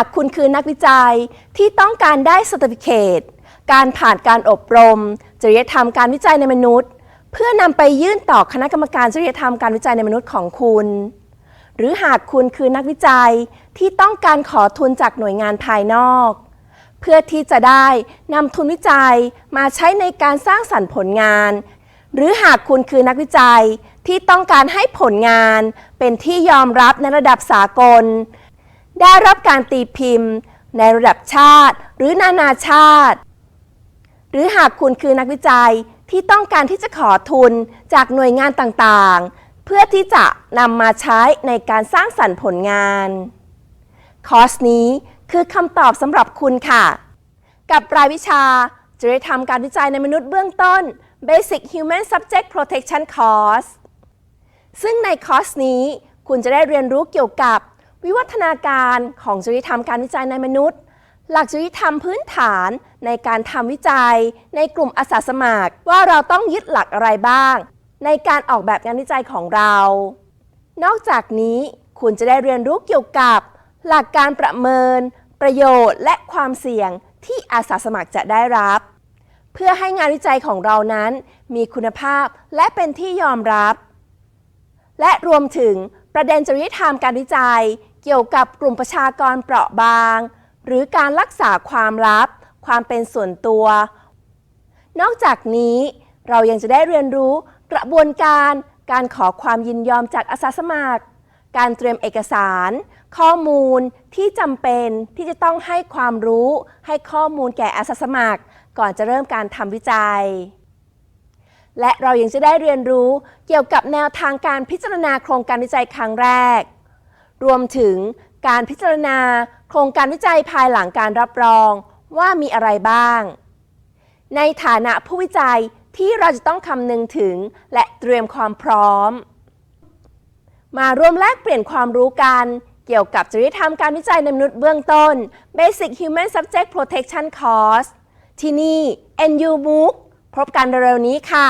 หากคุณคือนักวิจัยที่ต้องการได้ Certificate การผ่านการอบรม จริยธรรมการวิจัยในมนุษย์ เพื่อนำไปยื่นต่อคณะกรรมการจริยธรรมการวิจัยในมนุษย์ของคุณ หรือหากคุณคือนักวิจัยที่ต้องการขอทุนจากหน่วยงานภายนอก เพื่อที่จะได้นำทุนวิจัยมาใช้ในการสร้างสรรค์ผลงาน หรือหากคุณคือนักวิจัยที่ต้องการให้ผลงานเป็นที่ยอมรับในระดับสากล ได้รับการตีพิมพ์ ในระดับชาติ หรือนานาชาติ หรือหากคุณคือนักวิจัยที่ต้องการที่จะขอทุนจากหน่วยงานต่างๆ เพื่อที่จะนำมาใช้ในการสร้างสรรค์ผลงาน คอร์สนี้คือคำตอบสำหรับคุณค่ะ กับรายวิชาจริยธรรมการวิจัยในมนุษย์เบื้องต้น Basic Human Subject Protection Course ซึ่งในคอร์สนี้คุณจะได้เรียนรู้เกี่ยวกับ วิวัฒนาการของจริยธรรมการวิจัยในมนุษย์ หลักจริยธรรมพื้นฐานในการทำวิจัย ในกลุ่มอาสาสมัคร ว่าเราต้องยึดหลักอะไรบ้าง ในการออกแบบงานวิจัยของเรา นอกจากนี้คุณจะได้เรียนรู้เกี่ยวกับหลักการประเมิน ประโยชน์ และความเสี่ยงที่อาสาสมัครจะได้รับ เพื่อให้งานวิจัยของเรานั้น มีคุณภาพและเป็นที่ยอมรับ และรวมถึงประเด็นจริยธรรมการวิจัย เกี่ยวกับกลุ่มประชากรเปราะบาง หรือการรักษาความลับ ความเป็นส่วนตัว นอกจากนี้เรายังจะได้เรียนรู้กระบวนการการขอความยินยอมจากอาสาสมัคร การเตรียมเอกสาร ข้อมูลที่จำเป็นที่จะต้องให้ความรู้ ให้ข้อมูลแก่อาสาสมัคร ก่อนจะเริ่มการทำวิจัย และเรายังจะได้เรียนรู้เกี่ยวกับแนวทางการพิจารณาโครงการวิจัยครั้งแรก รวมถึงการพิจารณาโครงการวิจัยภายหลังการรับรองว่ามีอะไรบ้าง ในฐานะผู้วิจัยที่เราจะต้องคำนึงถึงและเตรียมความพร้อม มาร่วมแลกเปลี่ยนความรู้กันเกี่ยวกับจริยธรรมการวิจัยในมนุษย์เบื้องต้น Basic Human Subject Protection Course ที่นี่ NU MOOC พบกันเร็วๆนี้ค่ะ